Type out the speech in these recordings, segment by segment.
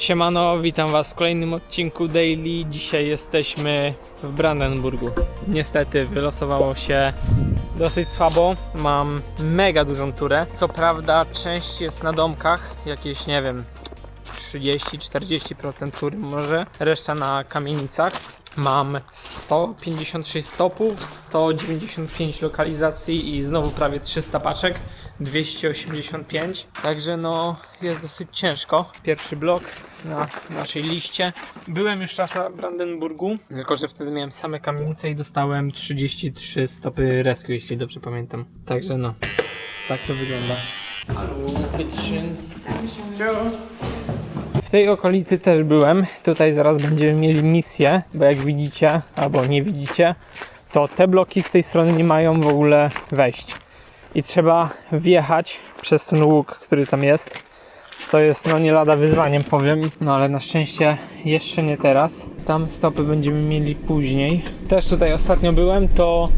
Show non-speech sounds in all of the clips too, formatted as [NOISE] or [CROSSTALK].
Siemano, witam was w kolejnym odcinku Daily. Dzisiaj jesteśmy w Brandenburgu. Niestety wylosowało się dosyć słabo. Mam mega dużą turę. Co prawda część jest na domkach, jakieś nie wiem 30-40% tury może, reszta na kamienicach. Mam 156 stopów, 195 lokalizacji i znowu prawie 300 paczek, 285. Także no jest dosyć ciężko. Pierwszy blok na naszej liście. Byłem już raz na Brandenburgu, tylko że wtedy miałem same kamienice i dostałem 33 stopy rescue, jeśli dobrze pamiętam. Także no, tak to wygląda. Hallo, bitteschön. Ciao. W tej okolicy też byłem. Tutaj zaraz będziemy mieli misję, bo jak widzicie, albo nie widzicie, to te bloki z tej strony nie mają w ogóle wejść. I trzeba wjechać przez ten łuk, który tam jest. Co jest no nie lada wyzwaniem, powiem. No ale na szczęście jeszcze nie teraz. Tam stopy będziemy mieli później. Też tutaj ostatnio byłem, to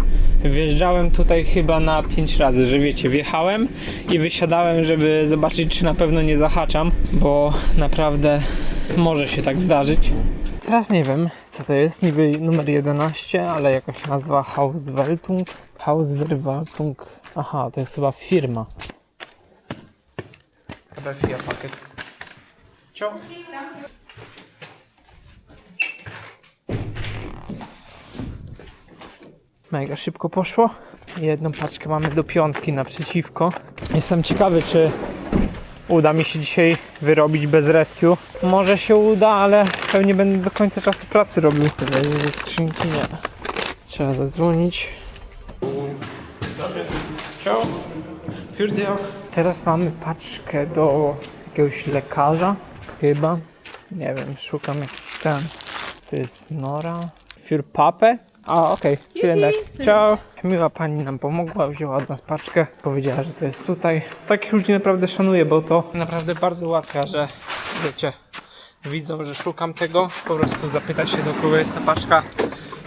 wjeżdżałem tutaj chyba na 5 razy, że wiecie, wjechałem i wysiadałem, żeby zobaczyć, czy na pewno nie zahaczam, bo naprawdę może się tak zdarzyć. Teraz nie wiem, co to jest, niby numer 11, ale jakaś nazwa Hausweltung, Hausverwaltung, aha, to jest chyba firma. Kabel pakiet. Ciao. Mega szybko poszło. Jedną paczkę mamy do piątki naprzeciwko. Jestem ciekawy, czy uda mi się dzisiaj wyrobić bez rescue. Może się uda, ale pewnie będę do końca czasu pracy robił. Tutaj ze skrzynki nie. Trzeba zadzwonić. Ciao. Für. Teraz mamy paczkę do jakiegoś lekarza, chyba. Nie wiem, szukam jakiś ten. To jest Nora. Für Papę. A, okej, vielen Dank. Ciao. Miła pani nam pomogła, wzięła od nas paczkę, powiedziała, że to jest tutaj. Takich ludzi naprawdę szanuję, bo to naprawdę bardzo ułatwia, że wiecie, widzą, że szukam tego, po prostu zapyta się do kogo jest ta paczka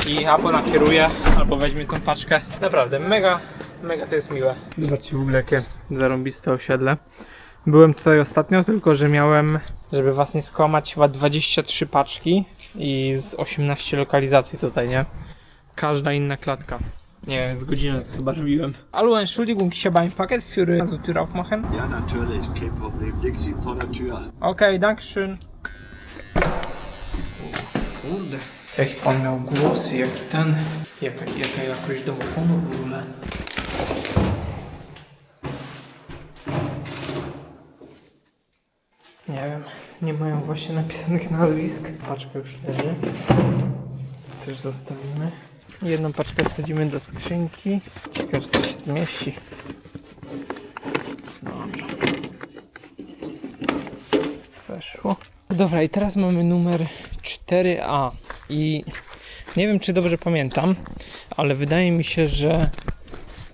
i albo nakieruje, albo weźmie tą paczkę. Naprawdę, mega, mega to jest miłe. Zobaczcie w ogóle jakie zarąbiste osiedle. Byłem tutaj ostatnio, tylko że miałem, żeby was nie skłamać, chyba 23 paczki i z 18 lokalizacji tutaj, nie? Każda inna klatka. Nie wiem, z godziny to chyba robiłem. Hallo, Entschuldigung, ich habe ein Paket für also Tür aufmachen. Ja, natürlich, kein Problem. Leg sie vor der Tür. Okej, danke schön. Kurde. Jaki pan miał głos, jak ten, jaka, jaka jakość domofonu w ogóle. Nie wiem, nie mają właśnie napisanych nazwisk. Paczka już leży. Też zostawimy. Jedną paczkę wsadzimy do skrzynki. Ciekawe, czy to się zmieści. Dobrze. Weszło. Dobra, i teraz mamy numer 4A. I nie wiem, czy dobrze pamiętam, ale wydaje mi się, że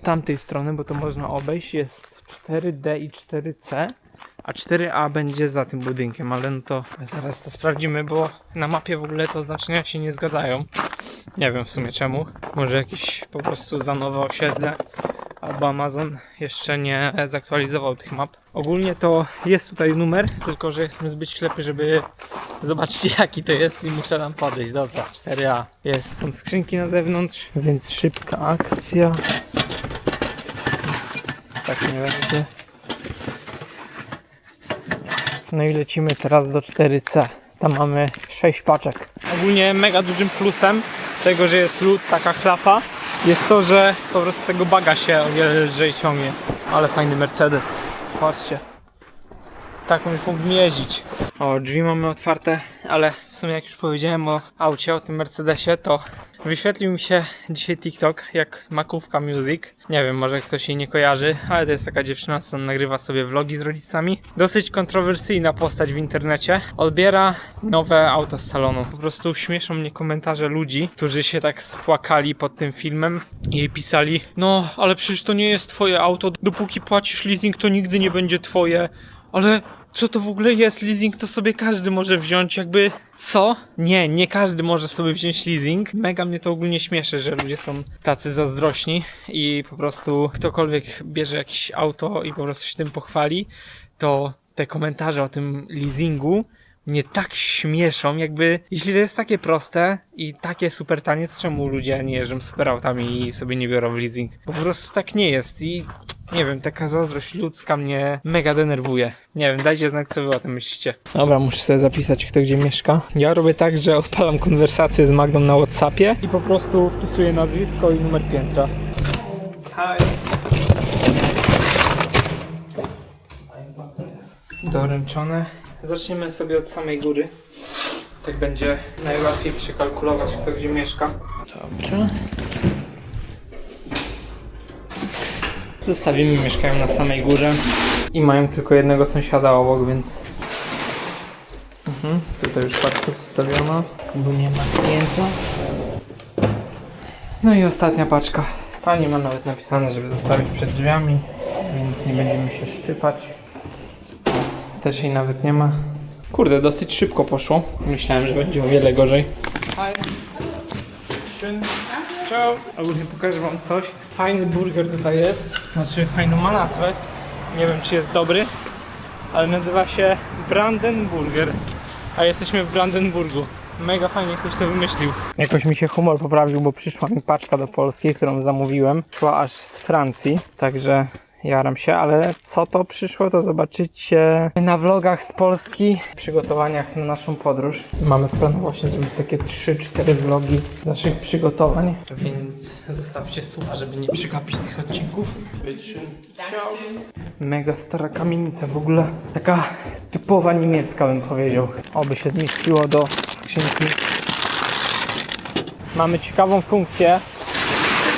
tamtej strony, bo to można obejść, jest 4D i 4C. A 4A będzie za tym budynkiem, ale no to zaraz to sprawdzimy, bo na mapie w ogóle te oznaczenia się nie zgadzają. Nie wiem w sumie czemu. Może jakieś po prostu za nowe osiedle albo Amazon jeszcze nie zaktualizował tych map. Ogólnie to jest tutaj numer, tylko że jestem zbyt ślepy, żeby zobaczyć [LAUGHS] jaki to jest i muszę tam podejść. Dobra, 4A. Jest, są skrzynki na zewnątrz, więc szybka akcja. Tak. No i lecimy teraz do 4C. Tam mamy 6 paczek. Ogólnie mega dużym plusem tego, że jest lód, taka klapa, jest to, że po prostu tego baga się o wiele lżej ciągnie. Ale fajny Mercedes. Patrzcie. Tak on mógł jeździć. O, drzwi mamy otwarte, ale w sumie jak już powiedziałem o aucie, o tym Mercedesie, to wyświetlił mi się dzisiaj TikTok, jak Makówka Music. Nie wiem, może ktoś jej nie kojarzy, ale to jest taka dziewczyna, co nagrywa sobie vlogi z rodzicami. Dosyć kontrowersyjna postać w internecie. Odbiera nowe auto z salonu. Po prostu śmieszą mnie komentarze ludzi, którzy się tak spłakali pod tym filmem i pisali, no ale przecież to nie jest twoje auto, dopóki płacisz leasing, to nigdy nie będzie twoje. Ale co to w ogóle jest? Leasing to sobie każdy może wziąć, jakby co? Nie, nie każdy może sobie wziąć leasing. Mega mnie to ogólnie śmieszy, że ludzie są tacy zazdrośni i po prostu ktokolwiek bierze jakieś auto i po prostu się tym pochwali, to te komentarze o tym leasingu mnie tak śmieszą, jakby jeśli to jest takie proste i takie super tanie, to czemu ludzie nie jeżdżą super autami i sobie nie biorą w leasing? Po prostu tak nie jest i nie wiem, taka zazdrość ludzka mnie mega denerwuje. Nie wiem, dajcie znać, co wy o tym myślicie. Dobra, muszę sobie zapisać, kto gdzie mieszka. Ja robię tak, że odpalam konwersację z Magdą na Whatsappie i po prostu wpisuję nazwisko i numer piętra. Hi. Doręczone. Zaczniemy sobie od samej góry. Tak będzie najłatwiej przekalkulować, kto gdzie mieszka. Dobrze. Zostawimy, mieszkają na samej górze i mają tylko jednego sąsiada obok, więc. Mhm, tutaj już paczka zostawiona, bo nie ma klienta. No i ostatnia paczka. Pani ma nawet napisane, żeby zostawić przed drzwiami, więc nie będziemy się szczypać. Też jej nawet nie ma. Kurde, dosyć szybko poszło. Myślałem, że będzie o wiele gorzej. Ciao. Ogólnie pokażę wam coś. Fajny burger tutaj jest. Znaczy fajną ma nazwę. Nie wiem czy jest dobry. Ale nazywa się Brandenburger. A jesteśmy w Brandenburgu. Mega fajnie ktoś to wymyślił. Jakoś mi się humor poprawił, bo przyszła mi paczka do Polski, którą zamówiłem. Szła aż z Francji, także jaram się, ale co to przyszło, to zobaczycie na vlogach z Polski, przygotowaniach na naszą podróż. Mamy w planie właśnie zrobić takie 3-4 vlogi z naszych przygotowań, więc zostawcie suba, żeby nie przegapić tych odcinków. Mega stara kamienica, w ogóle taka typowa niemiecka bym powiedział. Oby się zmieściło do skrzynki. Mamy ciekawą funkcję,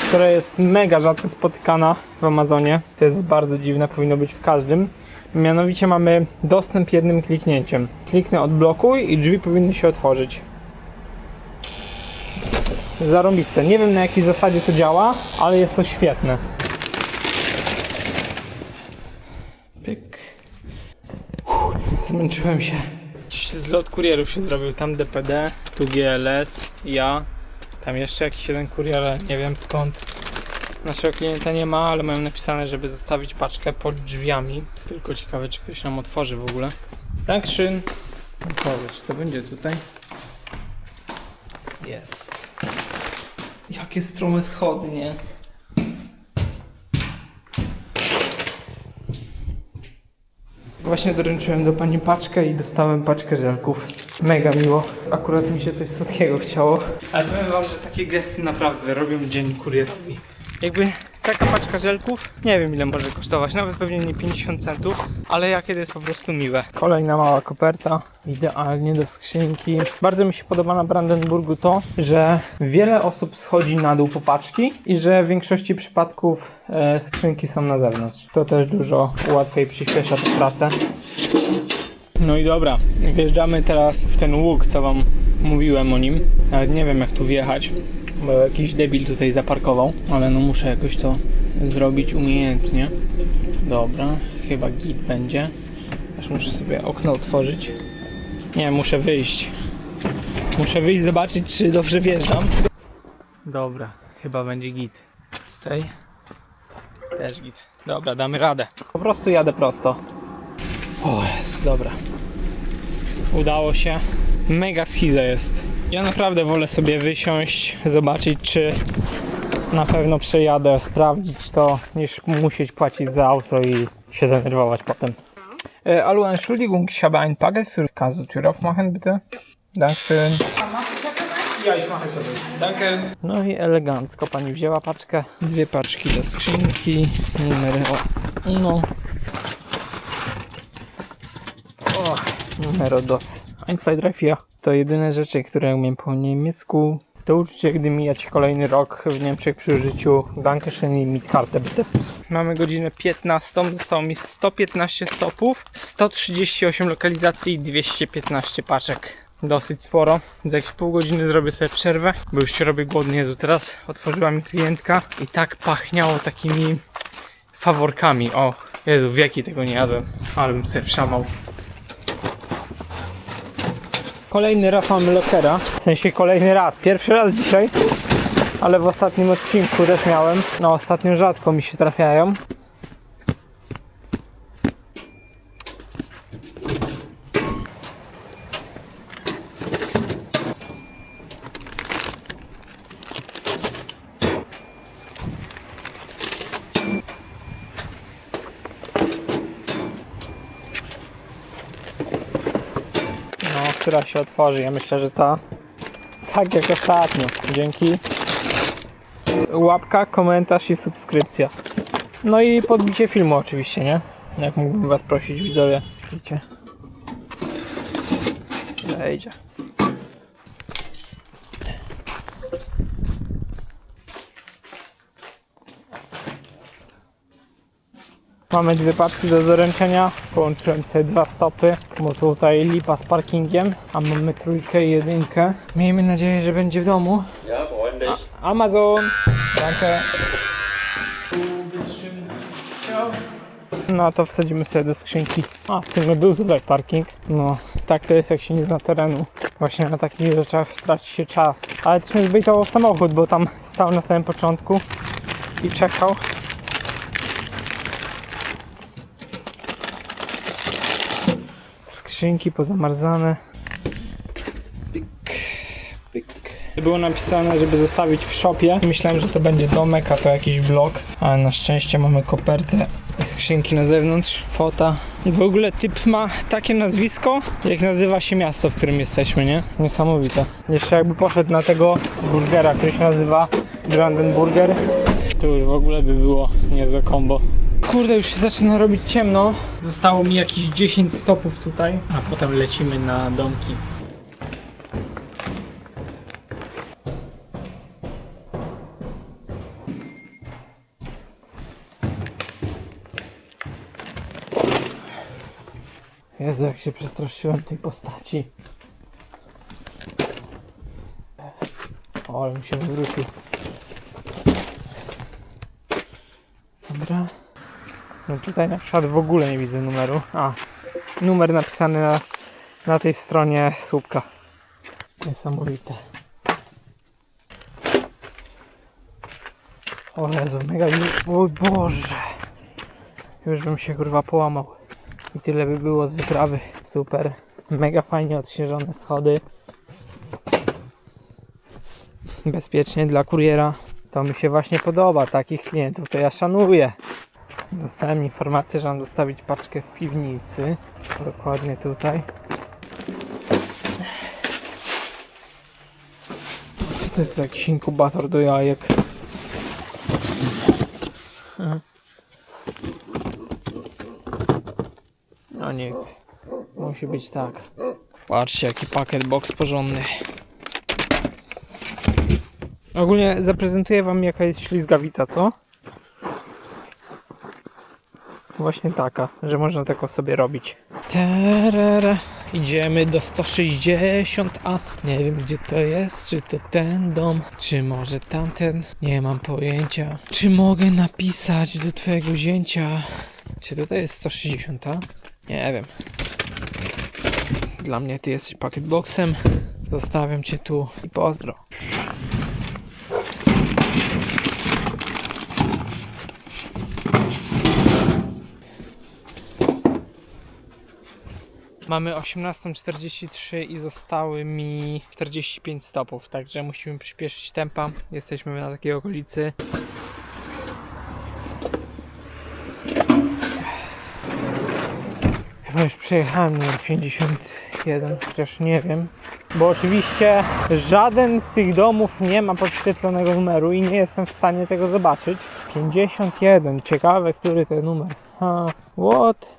która jest mega rzadko spotykana w Amazonie. To jest bardzo dziwne, powinno być w każdym. Mianowicie mamy dostęp jednym kliknięciem. Kliknę odblokuj i drzwi powinny się otworzyć. Zarąbiste. Nie wiem na jakiej zasadzie to działa, ale jest to świetne. Pyk. Uff, zmęczyłem się. Dziś zlot kurierów się zrobił. Tam DPD, tu GLS, ja. Tam jeszcze jakiś jeden kurier, ale nie wiem skąd. Naszego klienta nie ma, ale mają napisane, żeby zostawić paczkę pod drzwiami. Tylko ciekawe, czy ktoś nam otworzy w ogóle. Dankeschön. Powiedz, czy to będzie tutaj? Jest. Jakie strome schody, nie? Właśnie doręczyłem do pani paczkę i dostałem paczkę żelków. Mega miło. Akurat mi się coś słodkiego chciało. Ale powiem wam, że takie gesty naprawdę robią dzień kurierowi. Jakby taka paczka żelków, nie wiem ile może kosztować, nawet pewnie nie 50 centów, ale jakie to jest po prostu miłe. Kolejna mała koperta, idealnie do skrzynki. Bardzo mi się podoba na Brandenburgu to, że wiele osób schodzi na dół po paczki i że w większości przypadków e, skrzynki są na zewnątrz. To też dużo ułatwia i przyspiesza tę pracę. No i dobra, wjeżdżamy teraz w ten łuk, co wam mówiłem o nim. Nawet nie wiem jak tu wjechać, bo jakiś debil tutaj zaparkował, ale no muszę jakoś to zrobić umiejętnie. Dobra, chyba git będzie. Aż muszę sobie okno otworzyć. Nie, muszę wyjść. Muszę wyjść zobaczyć, czy dobrze wjeżdżam. Dobra, chyba będzie git. Z tej? Też git. Dobra, damy radę. Po prostu jadę prosto. O jest, dobra. Udało się. Mega schiza jest. Ja naprawdę wolę sobie wysiąść, zobaczyć czy na pewno przejadę, sprawdzić to, niż musieć płacić za auto i się denerwować potem. E, äh, hallo, Entschuldigung, ich habe ein Paket für. Kannst du Tür aufmachen, bitte? Dankeschön. Ja, ich No i elegancko pani wzięła paczkę. Dwie paczki do skrzynki. Numer 1. No. Rodos. Ein, zwei, drei, vier. To jedyne rzeczy, które umiem po niemiecku. To uczucie, gdy mijać kolejny rok w Niemczech przy użyciu Dankeschön i Mitkarte bitte. Mamy godzinę 15, zostało mi 115 stopów, 138 lokalizacji i 215 paczek. Dosyć sporo. Za jakieś pół godziny zrobię sobie przerwę, bo już się robię głodny. Jezu, teraz otworzyła mi klientka i tak pachniało takimi faworkami. O, Jezu, wieki tego nie jadłem, ale bym sobie wszamał. Kolejny raz mamy lokera, w sensie kolejny raz, pierwszy raz dzisiaj, ale w ostatnim odcinku też miałem. No ostatnio rzadko mi się trafiają. Która się otworzy. Ja myślę, że ta tak jak ostatnio. Dzięki. Łapka, komentarz i subskrypcja. No i podbicie filmu oczywiście, nie? Jak mógłbym was prosić, widzowie. Widzicie? Wejdzie. Mamy dwie paczki do doręczenia. Połączyłem sobie dwa stopy, bo tutaj lipa z parkingiem, a mamy trójkę i jedynkę. Miejmy nadzieję, że będzie w domu. Ja, bräunlich. Amazon! Danke. No to wsadzimy sobie do skrzynki. A, w sumie był tutaj parking. No, tak to jest jak się nie zna terenu. Właśnie na takich rzeczach traci się czas. Ale też mnie zbejtował samochód, bo tam stał na samym początku i czekał. Skrzynki pozamarzane. Pyk. Było napisane, żeby zostawić w shopie. Myślałem, że to będzie domek, a to jakiś blok. Ale na szczęście mamy kopertę skrzynki na zewnątrz. Fota. W ogóle typ ma takie nazwisko, jak nazywa się miasto, w którym jesteśmy, nie? Niesamowite. Jeszcze jakby poszedł na tego burgera, który się nazywa Brandenburger, to już w ogóle by było niezłe kombo. Kurde, już się zaczyna robić ciemno. Zostało mi jakieś 10 stopów tutaj, a potem lecimy na domki. Jezu, jak się przestraszyłem tej postaci. O, ale mi się wywrócił. Dobra. No tutaj na przykład w ogóle nie widzę numeru. A, numer napisany na, na tej stronie słupka. Niesamowite. O Jezu, mega... O Boże! Już bym się kurwa połamał. I tyle by było z wyprawy. Super. Mega fajnie odśnieżone schody. Bezpiecznie dla kuriera. To mi się właśnie podoba. Takich klientów to ja szanuję. Dostałem informację, że mam dostawić paczkę w piwnicy. Dokładnie tutaj. Co to jest jakiś inkubator do jajek? Mhm. No nic. Musi być tak. Patrzcie, jaki pakiet box porządny. Ogólnie zaprezentuję wam jaka jest ślizgawica, co? Właśnie taka, że można taką sobie robić. Tarara. Idziemy do 160, a nie wiem gdzie to jest, czy to ten dom, czy może tamten, nie mam pojęcia. Czy mogę napisać do twojego zięcia, czy tutaj jest 160? Nie wiem. Dla mnie ty jesteś pakietboxem. Zostawiam cię tu i pozdro. Mamy 18.43 i zostały mi 45 stopów, także musimy przyspieszyć tempa. Jesteśmy na takiej okolicy. Chyba już przejechałem numer 51, chociaż nie wiem. Bo oczywiście żaden z tych domów nie ma podświetlonego numeru i nie jestem w stanie tego zobaczyć. 51, ciekawe, który to numer. Ha, what?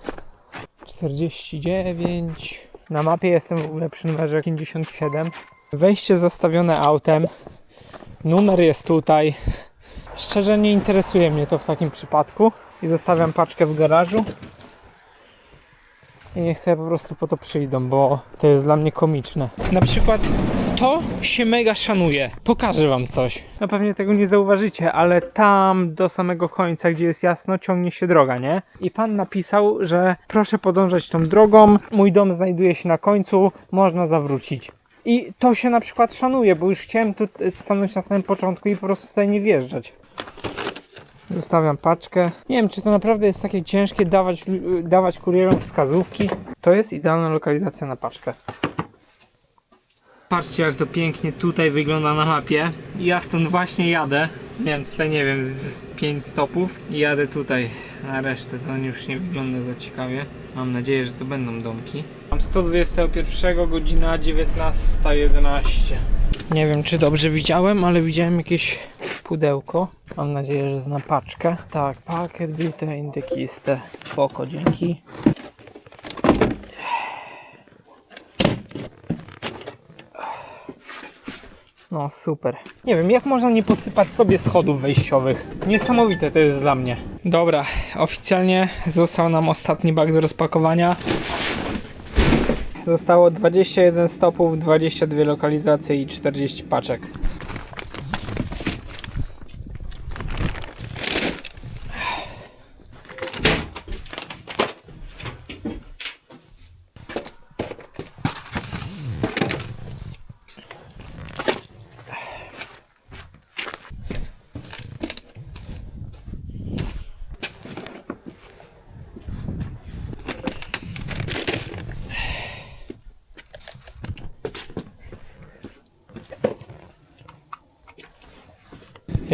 49. Na mapie jestem w ogóle przy numerze 57. Wejście zastawione autem. Numer jest tutaj. Szczerze nie interesuje mnie to w takim przypadku. I zostawiam paczkę w garażu. I niech sobie po prostu po to przyjdą, bo to jest dla mnie komiczne. Na przykład to się mega szanuje. Pokażę wam coś. No pewnie tego nie zauważycie, ale tam do samego końca, gdzie jest jasno, ciągnie się droga, nie? I pan napisał, że proszę podążać tą drogą. Mój dom znajduje się na końcu, można zawrócić. I to się na przykład szanuje, bo już chciałem tu stanąć na samym początku i po prostu tutaj nie wjeżdżać. Zostawiam paczkę. Nie wiem, czy to naprawdę jest takie ciężkie dawać, dawać kurierom wskazówki. To jest idealna lokalizacja na paczkę. Patrzcie jak to pięknie tutaj wygląda na mapie. Ja stąd właśnie jadę. Miałem tutaj nie wiem z 5 stopów i jadę tutaj. Na resztę to już nie wygląda za ciekawie. Mam nadzieję, że to będą domki. Mam 121, godzina 19.11. Nie wiem, czy dobrze widziałem, ale widziałem jakieś pudełko. Mam nadzieję, że zna paczkę. Tak, pakiet bite, indekiste. Spoko, dzięki. No super. Nie wiem, jak można nie posypać sobie schodów wejściowych. Niesamowite to jest dla mnie. Dobra, oficjalnie został nam ostatni bag do rozpakowania. Zostało 21 stopów, 22 lokalizacje i 40 paczek.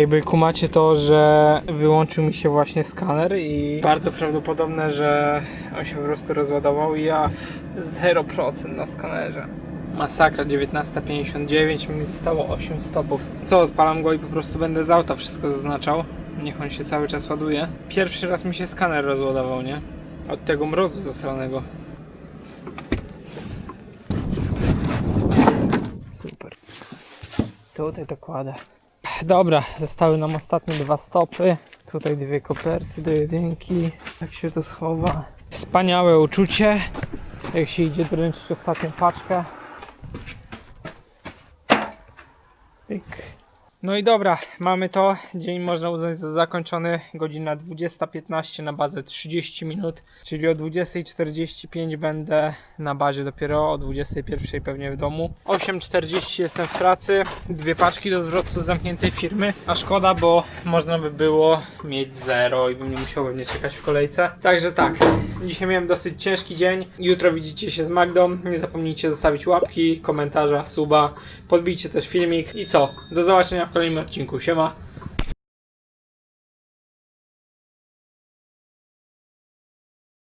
Jakby kumacie to, że wyłączył mi się właśnie skaner i bardzo prawdopodobne, że on się po prostu rozładował i ja 0% na skanerze. Masakra 19.59, mi zostało 8 stopów. Co, odpalam go i po prostu będę z auta wszystko zaznaczał. Niech on się cały czas ładuje. Pierwszy raz mi się skaner rozładował, nie? Od tego mrozu zasranego. Super. Tutaj to kładę. Dobra, zostały nam ostatnie dwa stopy. Tutaj dwie koperty do jedynki. Jak się to schowa. Wspaniałe uczucie. Jak się idzie dręczyć ostatnią paczkę. Pyk. No i dobra, mamy to. Dzień można uznać za zakończony. Godzina 20.15 na bazę 30 minut, czyli o 20.45 będę na bazie dopiero, o 21.00 pewnie w domu. 8.40 jestem w pracy, dwie paczki do zwrotu z zamkniętej firmy, a szkoda, bo można by było mieć zero i bym nie musiał pewnie czekać w kolejce. Także tak, dzisiaj miałem dosyć ciężki dzień. Jutro widzicie się z Magdą. Nie zapomnijcie zostawić łapki, komentarza, suba. Podbijcie też filmik i co? Do zobaczenia w kolejnym odcinku. Siema.